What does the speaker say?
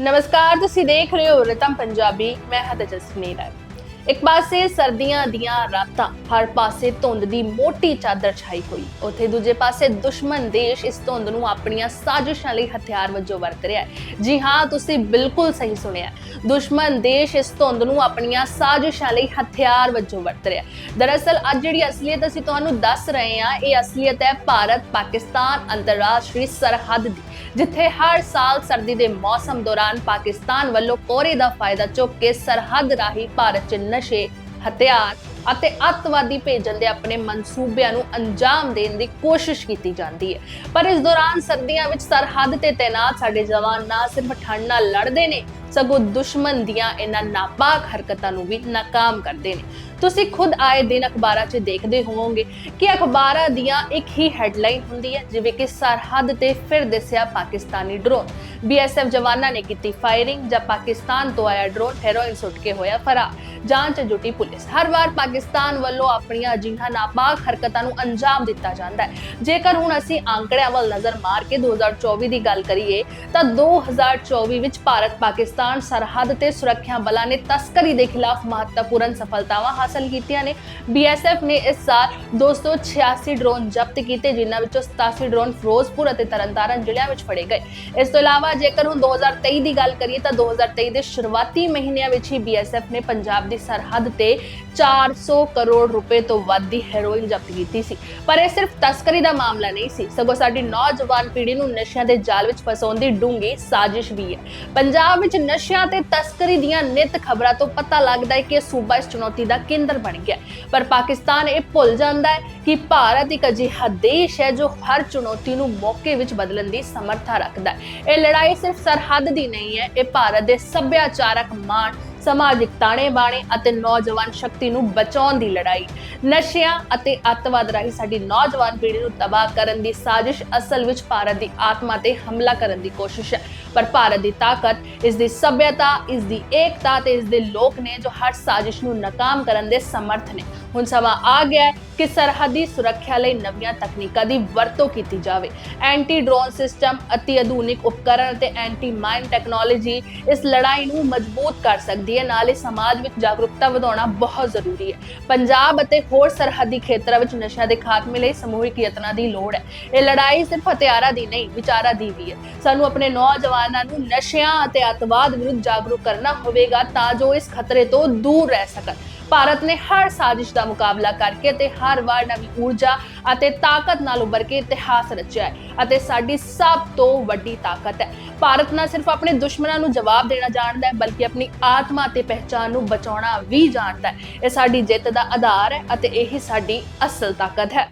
ਨਮਸਕਾਰ ਤੁਸੀਂ ਦੇਖ ਰਹੇ ਹੋ ਰਤਮ ਪੰਜਾਬੀ ਮੈਂ ਹਾਂ ਤੇਜਸਵਨੀ ਰਾਏ ਇੱਕ ਪਾਸੇ ਸਰਦੀਆਂ ਦੀਆਂ ਰਾਤਾਂ ਹਰ ਪਾਸੇ ਧੁੰਦ ਦੀ ਮੋਟੀ ਚਾਦਰ ਛਾਈ ਹੋਈ। ਉੱਥੇ ਦੂਜੇ ਪਾਸੇ ਦੁਸ਼ਮਣ ਦੇਸ਼ ਇਸ ਧੁੰਦ ਨੂੰ ਆਪਣੀਆਂ ਸਾਜ਼ਿਸ਼ਾਂ ਲਈ ਹਥਿਆਰ ਵਜੋਂ ਵਰਤ ਰਿਹਾ ਹੈ। ਜੀ ਹਾਂ, ਤੁਸੀਂ ਬਿਲਕੁਲ ਸਹੀ ਸੁਣਿਆ ਦੁਸ਼ਮਣ ਦੇਸ਼ ਇਸ ਧੁੰਦ ਨੂੰ ਆਪਣੀਆਂ ਸਾਜ਼ਿਸ਼ਾਂ ਲਈ ਹਥਿਆਰ ਵਜੋਂ ਵਰਤ ਰਿਹਾ ਦਰਅਸਲ, ਅੱਜ ਜਿਹੜੀ ਅਸਲੀਅਤ ਅਸੀਂ ਤੁਹਾਨੂੰ ਦੱਸ ਰਹੇ ਹਾਂ, ਇਹ ਅਸਲੀਅਤ ਹੈ ਭਾਰਤ, ਪਾਕਿਸਤਾਨ, ਅੰਤਰਰਾਸ਼ਟਰੀ ਸਰਹੱਦ ਦੀ, ਜਿੱਥੇ ਹਰ ਸਾਲ ਸਰਦੀ ਦੇ ਮੌਸਮ ਦੌਰਾਨ ਪਾਕਿਸਤਾਨ ਵੱਲੋਂ ਕੋਰੇ ਦਾ ਫਾਇਦਾ ਚੁੱਕ ਕੇ ਸਰਹੱਦ ਰਾਹੀਂ ਭਾਰਤ 'ਚ ਨਸ਼ੇ, ਹਥਿਆਰ ਅਤੇ ਅੱਤਵਾਦੀ ਭੇਜਣ ਦੇ ਆਪਣੇ ਮਨਸੂਬਿਆਂ ਨੂੰ ਅੰਜਾਮ ਦੇਣ ਦੀ ਕੋਸ਼ਿਸ਼ ਕੀਤੀ ਜਾਂਦੀ ਹੈ। ਪਰ ਇਸ ਦੌਰਾਨ ਸਰਦੀਆਂ ਵਿੱਚ ਸਰਹੱਦ ਤੇ ਤੈਨਾਤ ਸਾਡੇ ਜਵਾਨ ਨਾ ਸਿਰਫ ਠੰਡ ਨਾਲ ਲੜਦੇ ਨੇ, ਸਗੋਂ ਦੁਸ਼ਮਣ ਦੀਆਂ ਇਹਨਾਂ ਨਾਪਾਕ ਹਰਕਤਾਂ ਨੂੰ ਵੀ ਨਾਕਾਮ ਕਰਦੇ ਨੇ। ਤੁਸੀਂ ਖੁਦ ਆਏ ਦਿਨ ਅਖਬਾਰਾਂ 'ਚ ਦੇਖਦੇ ਹੋਵੋਗੇ ਕਿ ਅਖਬਾਰਾਂ ਦੀਆਂ ਇੱਕ ਹੀ ਹੈਡਲਾਈਨ ਹੁੰਦੀ ਹੈ, ਜਿਵੇਂ ਕਿ ਸਰਹੱਦ ਤੇ ਫਿਰ ਦਿਸਿਆ ਪਾਕਿਸਤਾਨੀ ਡਰੋਨ। ਬੀਐਸਐਫ ਜਵਾਨਾਂ ਨੇ ਕੀਤੀ ਫਾਇਰਿੰਗ ਜਾਂ ਪਾਕਿਸਤਾਨ ਤੋਂ ਆਇਆ ਡਰੋਨ, ਹੈਰੋਇਨ ਸੁੱਟ ਕੇ ਹੋਇਆ ਫਰਾਰ। ਜਾਂਚ ਜੁਟੀ ਪੁਲਿਸ। ਹਰ ਵਾਰ ਪਾਕਿਸਤਾਨ ਵੱਲੋਂ ਆਪਣੀਆਂ ਅਜਿਹੀਆਂ ਨਾਪਾਕ ਹਰਕਤਾਂ ਨੂੰ ਅੰਜਾਮ ਦਿੱਤਾ ਜਾਂਦਾ ਹੈ। ਜੇਕਰ ਹੁਣ ਅਸੀਂ ਅੰਕੜਿਆਂ ਵੱਲ ਨਜ਼ਰ ਮਾਰ ਕੇ 2024 ਦੀ ਗੱਲ ਕਰੀਏ, ਤਾਂ 2024 ਵਿੱਚ ਭਾਰਤ ਪਾਕਿਸਤਾਨ ਸਰਹੱਦ ਤੇ ਸੁਰੱਖਿਆ ਬਲਾਂ ਨੇ ਤਸਕਰੀ ਦੇ ਖਿਲਾਫ ਮਹੱਤਵਪੂਰਨ ਸਫਲਤਾਵਾਂ ਹਾਸਲ ਕੀਤੀਆਂ ਨੇ। ਬੀਐਸਐਫ ਨੇ ਇਸ ਸਾਲ 286 ਡਰੋਨ ਜ਼ਬਤ ਕੀਤੇ, ਜਿਨ੍ਹਾਂ ਵਿੱਚੋਂ 87 ਡਰੋਨ ਫਿਰੋਜ਼ਪੁਰ ਅਤੇ ਤਰਨਤਾਰਨ ਜ਼ਿਲ੍ਹਿਆਂ ਵਿੱਚ ਫੜੇ ਗਏ। ਇਸ ਤੋਂ ਇਲਾਵਾ ਜੇਕਰ ਹੁਣ 2023 ਦੀ ਗੱਲ ਕਰੀਏ ਤਾਂ 2023 ਦੇ ਸ਼ੁਰੂਆਤੀ ਮਹੀਨਿਆਂ ਵਿੱਚ ਹੀ ਬੀਐਸਐਫ ਨੇ ਪੰਜਾਬ ਦੀ ਸਰਹੱਦ ਤੇ 400 ਕਰੋੜ ਰੁਪਏ ਤੋਂ ਵੱਧ ਦੀ ਹੈਰੋਇਨ ਜ਼ਬਤ ਕੀਤੀ ਸੀ। ਪਰ ਇਹ ਸਿਰਫ ਤਸਕਰੀ ਦਾ ਮਾਮਲਾ ਨਹੀਂ ਸੀ। ਸਗੋਂ ਸਾਡੀ ਨੌਜਵਾਨ ਪੀੜ੍ਹੀ ਨੂੰ ਨਸ਼ਿਆਂ ਦੇ ਜਾਲ ਵਿੱਚ ਫਸਾਉਣ ਦੀ ਡੂੰਘੀ ਸਾਜ਼ਿਸ਼ ਵੀ ਹੈ। ਪੰਜਾਬ ਵਿੱਚ ਨਸ਼ਿਆਂ ਤੇ ਤਸਕਰੀ ਦੀਆਂ ਨਿਤ ਖਬਰਾਂ ਤੋਂ ਪਤਾ ਲੱਗਦਾ ਹੈ ਕਿ ਇਹ ਸੂਬਾ ਇਸ ਚੁਣੌਤੀ ਦਾ ਕੇਂਦਰ ਬਣ ਗਿਆ ਪਰ ਪਾਕਿਸਤਾਨ ਇਹ ਭੁੱਲ ਜਾਂਦਾ ਹੈ ਕਿ ਭਾਰਤ ਇੱਕ ਅਜਿਹਾ ਦੇਸ਼ ਹੈ ਜੋ ਹਰ ਚੁਣੌਤੀ ਨੂੰ ਮੌਕੇ ਵਿੱਚ ਬਦਲਣ ਦੀ ਸਮਰੱਥਾ ਰੱਖਦਾ ਹੈ। ਇਹ ਲੜਾਈ ਸਿਰਫ ਸਰਹੱਦ ਦੀ ਨਹੀਂ ਹੈ, ਇਹ ਭਾਰਤ ਦੇ ਸੱਭਿਆਚਾਰਕ ਮਾਣ, ਸਮਾਜਿਕ ਤਾਣੇ ਬਾਣੇ ਅਤੇ ਨੌਜਵਾਨ ਸ਼ਕਤੀ ਨੂੰ ਬਚਾਉਣ ਦੀ ਲੜਾਈ। ਨਸ਼ਿਆਂ ਅਤੇ ਅੱਤਵਾਦ ਰਾਹੀਂ ਸਾਡੀ ਨੌਜਵਾਨ ਪੀੜ੍ਹੀ ਨੂੰ ਤਬਾਹ ਕਰਨ ਦੀ ਸਾਜ਼ਿਸ਼ ਅਸਲ ਵਿੱਚ ਭਾਰਤ ਦੀ ਆਤਮਾ ਤੇ ਹਮਲਾ ਕਰਨ ਦੀ ਕੋਸ਼ਿਸ਼ ਹੈ। ਪਰ ਭਾਰਤ ਦੀ ਤਾਕਤ, ਇਸ ਦੀ ਸੱਭਿਅਤਾ, ਇਸ ਦੀ ਏਕਤਾ ਤੇ ਇਸ ਦੇ ਲੋਕ ਨੇ ਜੋ ਹਰ ਸਾਜ਼ਿਸ਼ ਨੂੰ ਨਾਕਾਮ ਕਰਨ ਦੇ ਸਮਰਥ ਨੇ। ਹੁਣ ਸਮਾਂ ਆ ਗਿਆ ਕਿ ਸਰਹੱਦੀ ਸੁਰੱਖਿਆ ਲਈ ਨਵੀਆਂ ਤਕਨੀਕਾਂ ਦੀ ਵਰਤੋਂ ਕੀਤੀ ਜਾਵੇ। ਐਂਟੀ ਡਰੋਨ ਸਿਸਟਮ, ਅਤੀ ਆਧੁਨਿਕ ਉਪਕਰਣ ਅਤੇ ਐਂਟੀ ਮਾਈਨ ਟੈਕਨੋਲੋਜੀ ਇਸ ਲੜਾਈ ਨੂੰ ਮਜ਼ਬੂਤ ਕਰ ਸਕਦੀ ਹੈ। ਨਾਲੇ ਸਮਾਜ ਵਿੱਚ ਜਾਗਰੂਕਤਾ ਵਧਾਉਣਾ ਬਹੁਤ ਜ਼ਰੂਰੀ ਹੈ। ਪੰਜਾਬ ਅਤੇ ਹੋਰ ਸਰਹੱਦੀ ਖੇਤਰਾਂ ਵਿੱਚ ਨਸ਼ਾ ਦੇ ਖਾਤਮੇ ਲਈ ਸਮੂਹਿਕ ਯਤਨਾਂ ਦੀ ਲੋੜ ਹੈ। ਇਹ ਲੜਾਈ ਸਿਰਫ ਹਥਿਆਰਾਂ ਦੀ ਨਹੀਂ, ਵਿਚਾਰਾਂ ਦੀ ਵੀ ਹੈ। ਸਾਨੂੰ ਆਪਣੇ ਨੌਜਵਾਨਾਂ ਨੂੰ ਨਸ਼ਿਆਂ ਅਤੇ ਅੱਤਵਾਦ ਵਿਰੁੱਧ ਜਾਗਰੂਕ ਕਰਨਾ ਹੋਵੇਗਾ ਤਾਂ ਜੋ ਇਸ ਖਤਰੇ ਤੋਂ ਦੂਰ ਰਹਿ ਸਕਣ। ਭਾਰਤ ਨੇ ਹਰ ਸਾਜ਼ਿਸ਼ ਦਾ ਮੁਕਾਬਲਾ ਕਰਕੇ ਤੇ ਹਰ ਵਾਰ ਨਵੀਂ ਊਰਜਾ ਅਤੇ ਤਾਕਤ ਨਾਲ ਉੱਭਰ ਕੇ ਇਤਿਹਾਸ ਰਚਿਆ ਹੈ ਅਤੇ ਸਾਡੀ ਸਭ ਤੋਂ ਵੱਡੀ ਤਾਕਤ ਹੈ। ਭਾਰਤ ਨਾ ਸਿਰਫ ਆਪਣੇ ਦੁਸ਼ਮਣਾਂ ਨੂੰ ਜਵਾਬ ਦੇਣਾ ਜਾਣਦਾ ਹੈ, ਬਲਕਿ ਆਪਣੀ ਆਤਮਾ ਤੇ ਪਹਿਚਾਨ ਨੂੰ ਬਚਾਉਣਾ ਵੀ ਜਾਣਦਾ ਹੈ। ਇਹ ਸਾਡੀ ਜਿੱਤ ਦਾ ਆਧਾਰ ਹੈ ਅਤੇ ਇਹੀ ਸਾਡੀ ਅਸਲ ਤਾਕਤ ਹੈ।